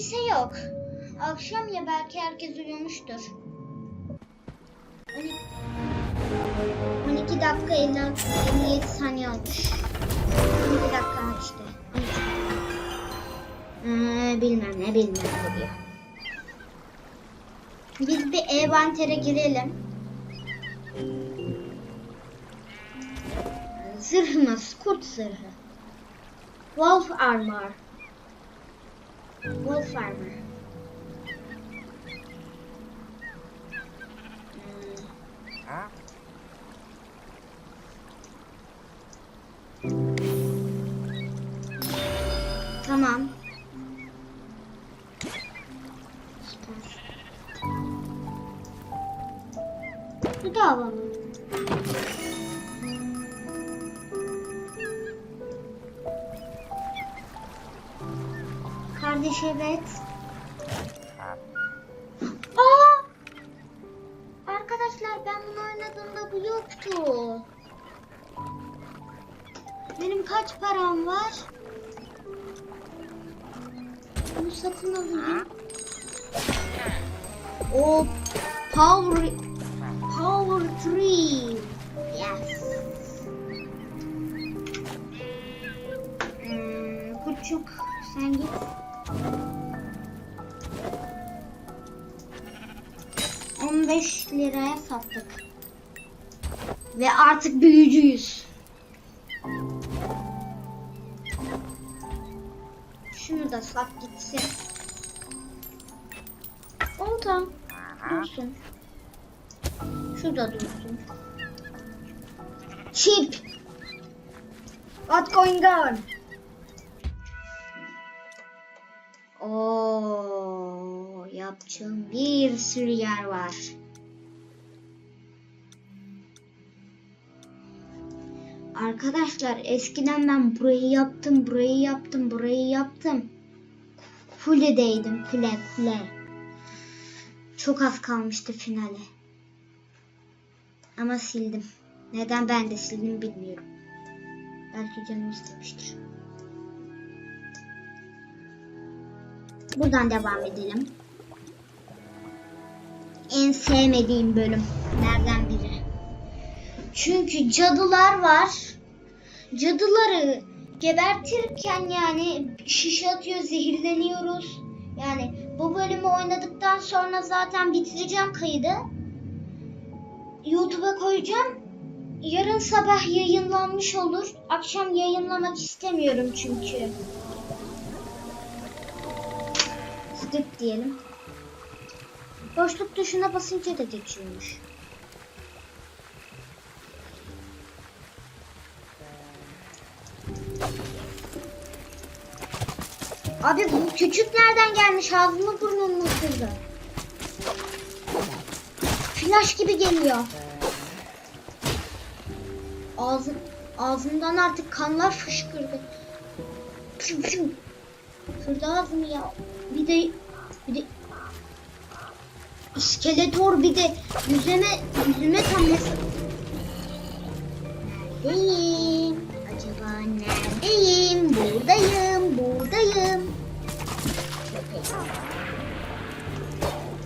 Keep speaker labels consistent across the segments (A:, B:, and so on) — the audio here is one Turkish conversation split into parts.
A: kimse yok. Akşam ya belki herkes uyumuştur. 12, 12 dakika 50, 57 saniye olmuş. 12 dakika işte. 12. Ee, bilmem ne bilmem ne diyor. Biz bir envantere girelim. Zırhımız kurt zırhı. Wolf armor. Wolf armor. Hmm. Tamam. Evet. Aa! Arkadaşlar ben bunu oynadığımda bu yoktu. Benim kaç param var? Bunu satın alayım. O power power 3. Yes. Hmm, küçük sen git. On beş liraya sattık. Ve artık büyücüyüz. Şunu da sat gitsin. Oldu. Dursun. Şu da dursun. Chip. What going on? Oo, yapacağım bir sürü yer var. Arkadaşlar eskiden ben burayı yaptım, burayı yaptım, burayı yaptım. Kuledeydim, kule, kule. Çok az kalmıştı finale. Ama sildim. Neden ben de sildim bilmiyorum. Belki canım istemiştir. Buradan devam edelim. En sevmediğim bölüm. Nereden biri? Çünkü cadılar var. Cadıları gebertirken yani şişe atıyor, zehirleniyoruz. Yani bu bölümü oynadıktan sonra zaten bitireceğim kaydı. YouTube'a koyacağım. Yarın sabah yayınlanmış olur. Akşam yayınlamak istemiyorum çünkü. Skip diyelim. Boşluk tuşuna basınca da geçiyormuş. Abi bu küçük nereden gelmiş? Ağzımı burnumu kırdı. Flash gibi geliyor. Ağzım, ağzımdan artık kanlar fışkırdı. Pşım pşım. Kırdı ağzımı ya. Bir de bir de İskeletor bir de yüzüme yüzüme tam Neredeyim? Acaba neredeyim? Buradayım, buradayım.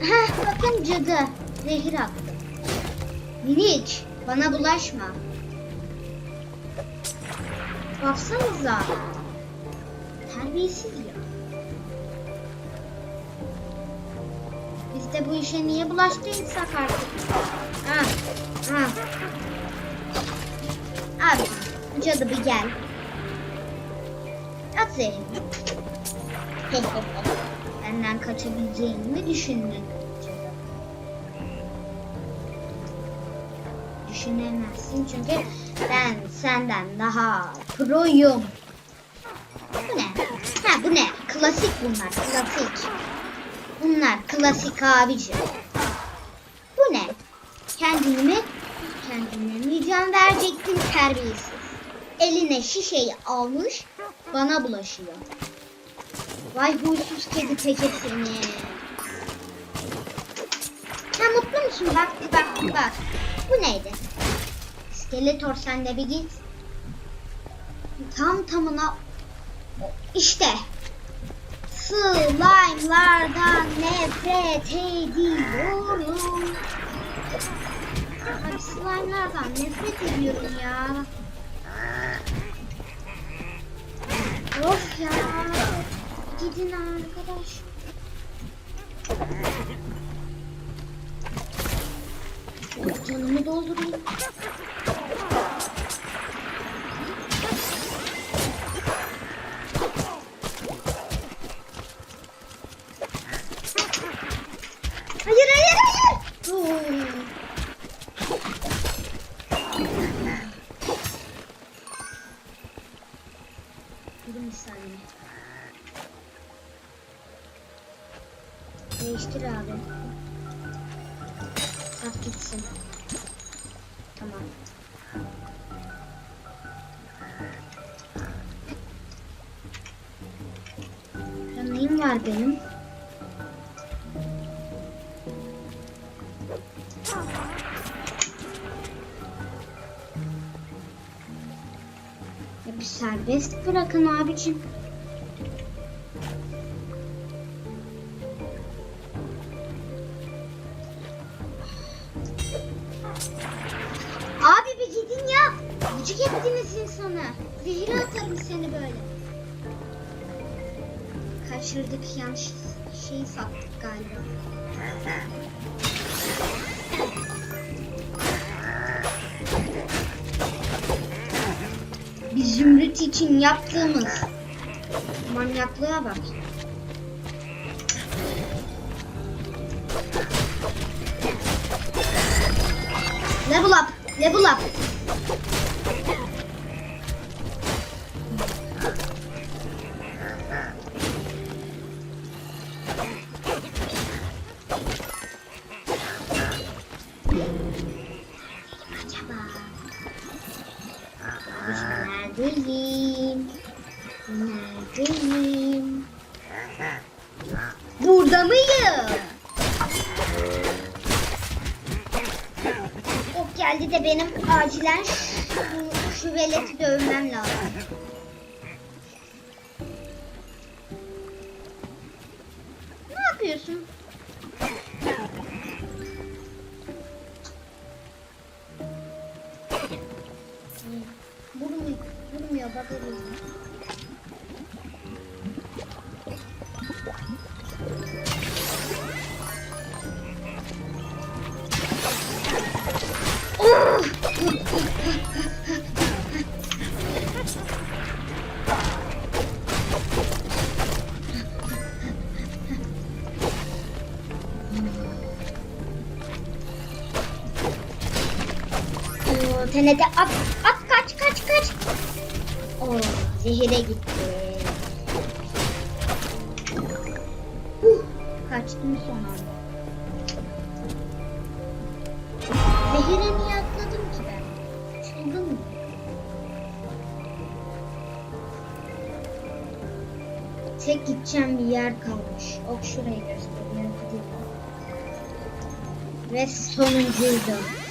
A: Heh, bakın cadı. Zehir attı. Minik, bana bulaşma. Baksanıza. Terbiyesiz ya. Biz de bu işe niye bulaştıysak artık. Ha, ha. Abi, cadı bir gel. At zerini. Benden kaçabileceğini düşündün? Düşünemezsin çünkü ben senden daha proyum. Bu ne? Ha bu ne? Klasik bunlar, klasik. Bunlar klasik abici. Bu ne? Kendini mi? Kendine mi can verecektin terbiyesiz? Eline şişeyi almış, bana bulaşıyor. Vay huysuz kedi peki seni. Sen mutlu musun? Bak bak bak. Bu neydi? Skeletor sen de bir git. Tam tamına işte Slime'lardan nefret ediyorum. Abi slime'lardan nefret ediyorum ya. Of ya. Gidin arkadaş. Canımı doldurayım. Saniye. Değiştir abi. At gitsin. Tamam. Ya neyim var benim? Bırakın abicim. Abi bir gidin ya. Gıcık ettiniz insanı. Zehir atarım seni böyle. Kaçırdık yanlış şeyi sattık galiba. Zümrüt için yaptığımız manyaklığa bak. Level up, level up. Neredeyim? Neredeyim? Burada mıyım? Ok geldi de benim acilen TNT at, at kaç kaç kaç. Oo, zehire gitti. Huh, kaçtım son anda. Zehire niye atladım ki ben? Çılgın mı? Tek gideceğim bir yer kalmış. Ok şurayı gösteriyor. Ve sonuncuydu.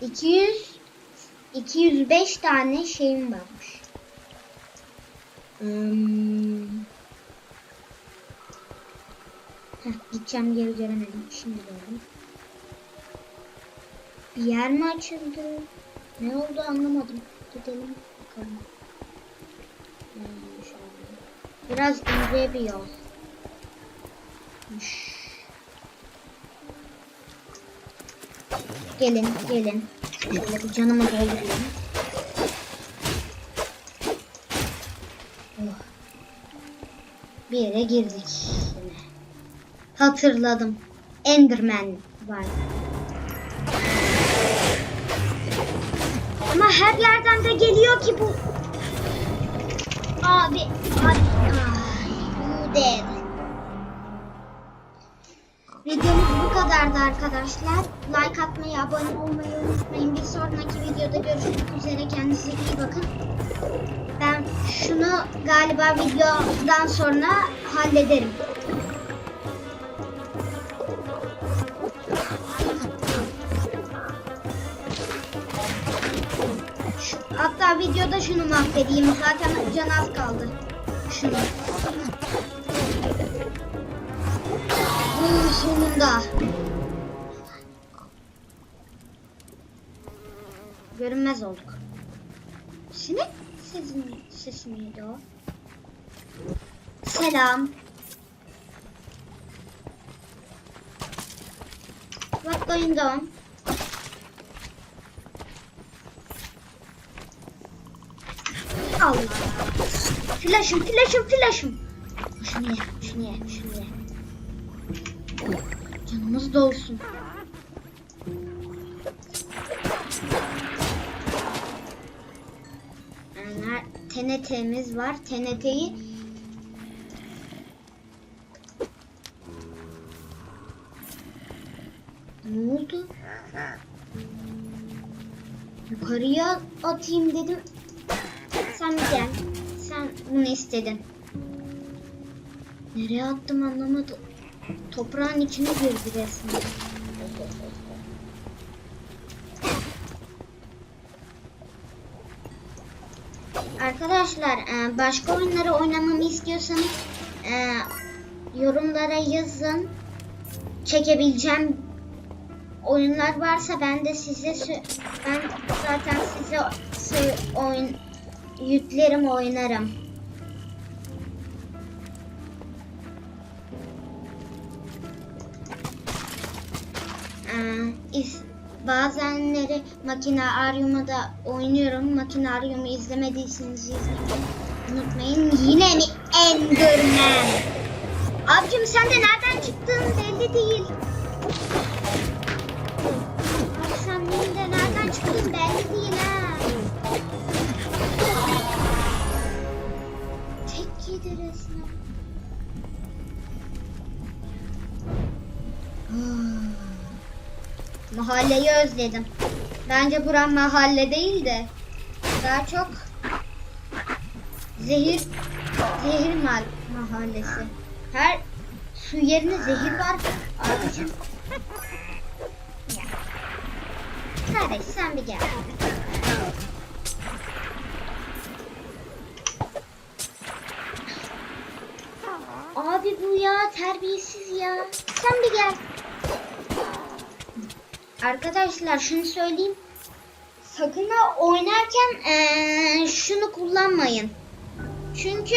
A: Süper. 200 205 tane şeyim varmış. Hmm. Heh, gideceğim geri göremedim. Şimdi gördüm. Bir yer mi açıldı? Ne oldu anlamadım. Gidelim bakalım. Şöyle. Biraz ince bir yol. Üş. Gelin, gelin. Şöyle canımı doldurayım. Oh. Bir yere girdik yine. Hatırladım. Enderman var. Ama her yerden de geliyor ki bu. Abi, abi, ay, you dead. Kadardı arkadaşlar. Like atmayı, abone olmayı unutmayın. Bir sonraki videoda görüşmek üzere. Kendinize iyi bakın. Ben şunu galiba videodan sonra hallederim. Hatta videoda şunu mahvedeyim. Zaten can az kaldı. Şunu. Oo, sonunda. Görünmez olduk. Sinek sizin sesi miydi o? Selam. What going on? Allah. Flash'ım, flash'ım, flash'ım. Şunu ye, şunu ye, şunu ye. Canımız dolsun. Yani TNT'miz var. TNT'yi Ne oldu? Yukarıya atayım dedim. Sen gel. Sen bunu istedin. Nereye attım anlamadım. Toprağın içine girdi resmen. Arkadaşlar e, başka oyunları oynamamı istiyorsanız e, yorumlara yazın. Çekebileceğim oyunlar varsa ben de size ben zaten size oyun yüklerim oynarım. Bazenleri makine aryumu da oynuyorum. Makine aryumu izlemediyseniz izlemeyi unutmayın. Yine mi Enderman? Abicim sen de nereden çıktın belli değil. Abi sen benim de nereden çıktın belli değil ha. Tek yedi resmen. Mahalleyi özledim. Bence buram mahalle değil de daha çok zehir zehir mal mahallesi. Her su yerine zehir var abicim. Kardeş sen bir gel. Abi bu ya terbiyesiz ya. Sen bir gel. Arkadaşlar şunu söyleyeyim. Sakın ha oynarken eee, şunu kullanmayın. Çünkü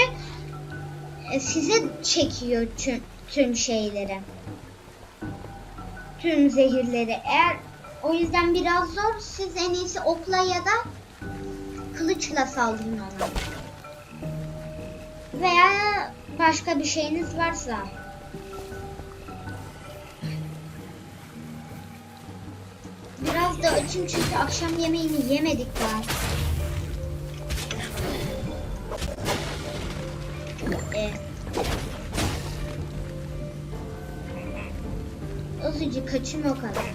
A: e, size çekiyor tüm, tüm şeyleri. Tüm zehirleri. Eğer o yüzden biraz zor. Siz en iyisi okla ya da kılıçla saldırın ona. Veya başka bir şeyiniz varsa. Da açım çünkü akşam yemeğini yemedik daha. E. Azıcık kaçım o kadar.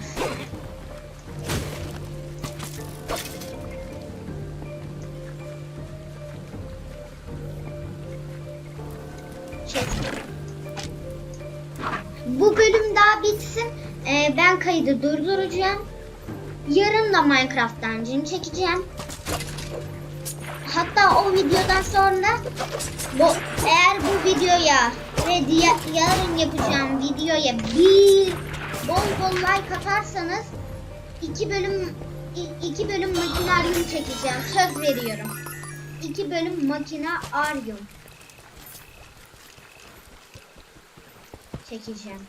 A: Bu bölüm daha bitsin. Ee, ben kaydı durduracağım. Yarın da Minecraft Dungeon çekeceğim. Hatta o videodan sonra bu eğer bu videoya ve diğer yarın yapacağım videoya bir bol bol like atarsanız iki bölüm iki bölüm makinaryum çekeceğim. Söz veriyorum. İki bölüm makina aryum çekeceğim.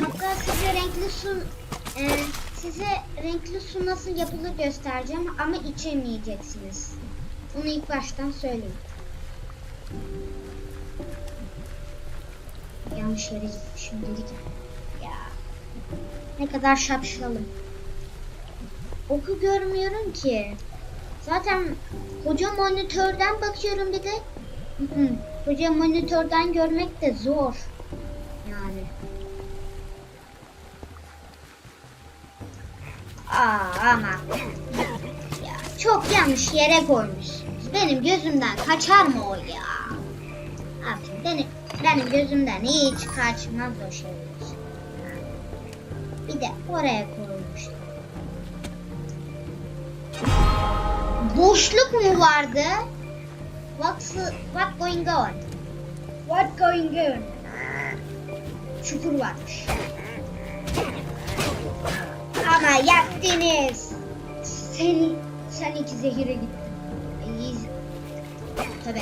A: Hatta size renkli su e, size renkli su nasıl yapılır göstereceğim ama içemeyeceksiniz. Bunu ilk baştan söyleyeyim. Yanlış yere gitmişim dedik. Ya. Ne kadar şapşalım. Oku görmüyorum ki. Zaten koca monitörden bakıyorum bir de. Hı hı, Koca monitörden görmek de zor. Yanlış yere koymuşsunuz. Benim gözümden kaçar mı o ya? Abi benim benim gözümden hiç kaçmaz o şeyler. Bir de oraya koymuşlar. Boşluk mu vardı? What's what going on? going in. Çukur varmış. Ama yaktınız. Seni, sen iki zehire gittin. İyi. Tabii.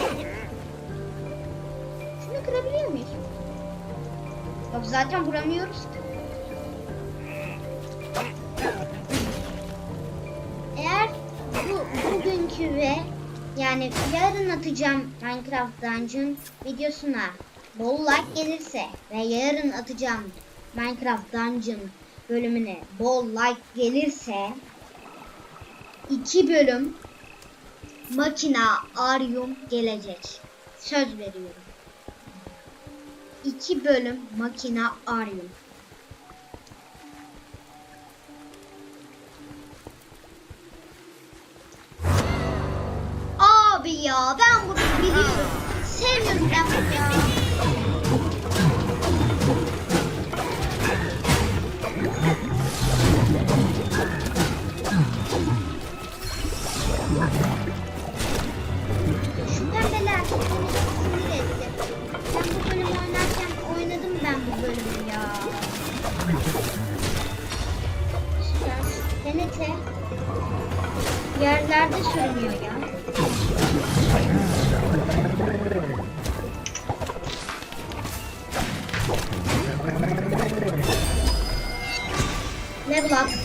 A: Şunu kırabiliyor muyuz? Yok zaten vuramıyoruz ki. Eğer bu bugünkü ve yani yarın atacağım Minecraft Dungeon videosuna bol like gelirse ve yarın atacağım Minecraft Dungeon bölümüne bol like gelirse iki bölüm makina aryum gelecek. Söz veriyorum. İki bölüm makina aryum. Abi ya ben bunu biliyorum. Sevmiyorum ben bunu. TNT yerlerde sürünüyor ya. Level up.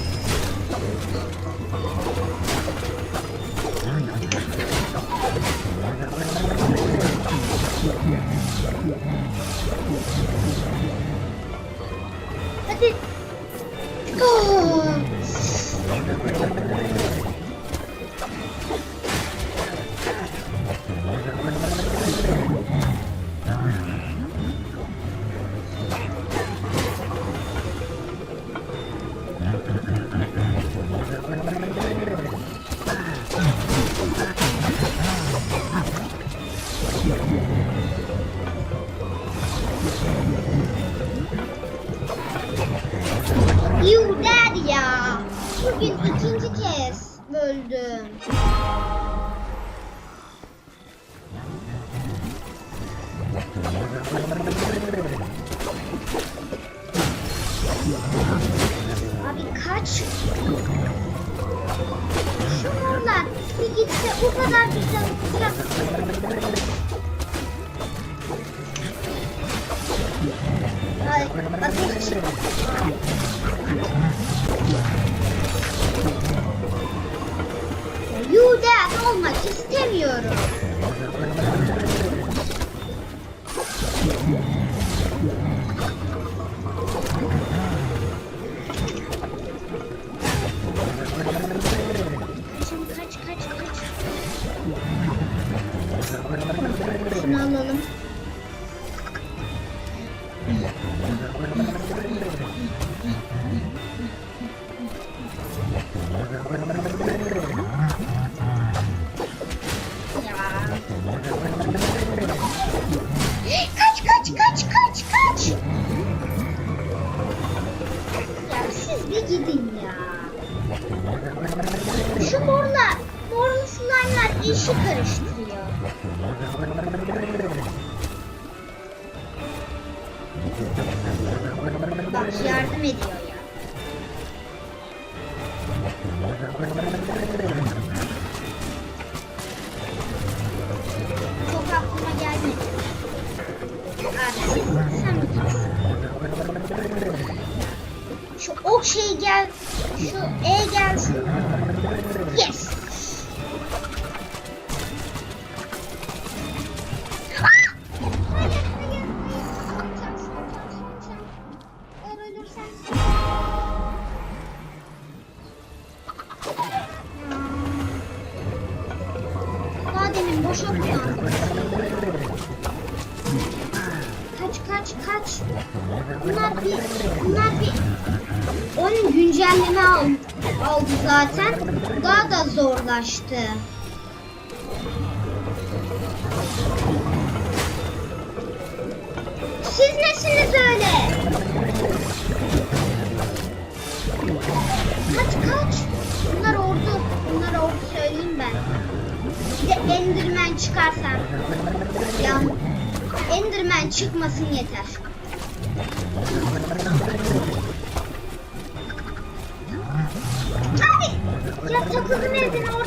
A: gidemiyorum. Gidin ya. Şu morlar, morlu slime'lar işi karıştırıyor. Bak yardım ediyor ya. Şey gel, şu E gelsin. Yes. Kaç kaç kaç. Bunlar bir bunlar bir onun güncelleme al, aldı zaten. Daha da zorlaştı. Siz nesiniz öyle? Kaç kaç. Bunlar ordu. Bunlar ordu söyleyeyim ben. Bir de Enderman çıkarsan. Yan. Enderman çıkmasın yeter. Abi ya takıldım evin orada ya.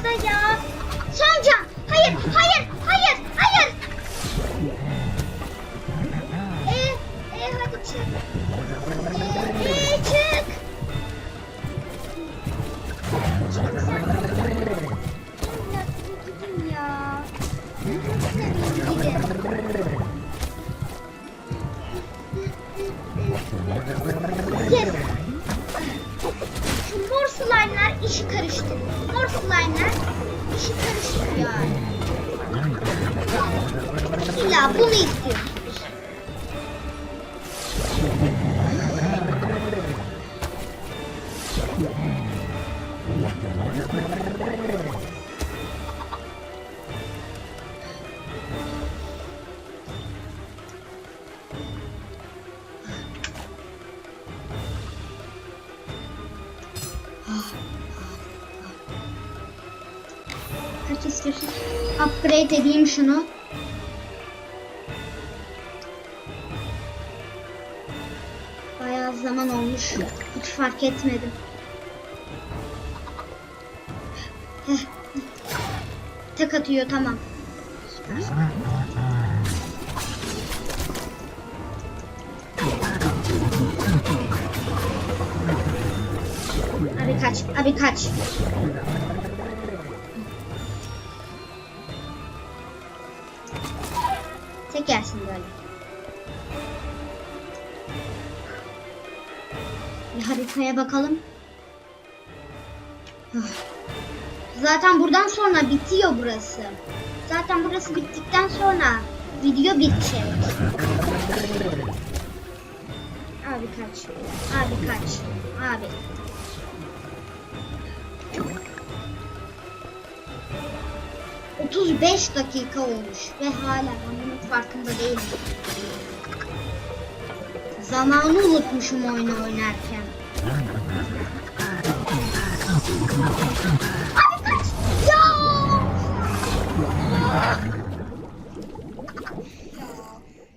A: Upgrade edeyim şunu. Bayağı zaman olmuş. Hiç fark etmedim. Heh. Tek atıyor tamam. Abi kaç, abi kaç. Haritaya bakalım. Ah. Zaten buradan sonra bitiyor burası. Zaten burası bittikten sonra video bitecek. Abi kaç. Abi kaç. Abi. Otuz beş dakika olmuş ve hala ben bunun farkında değilim. Zamanı unutmuşum oyunu oynarken. Abi kaç! Ya!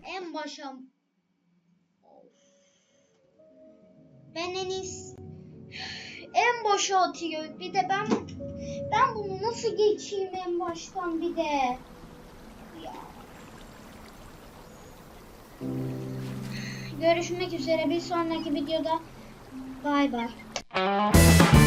A: En başa... Ben en iyisi... En başa atıyor. Bir de ben... Ben bunu nasıl geçeyim en baştan bir de? Ya. Görüşmek üzere bir sonraki videoda. Bye bye.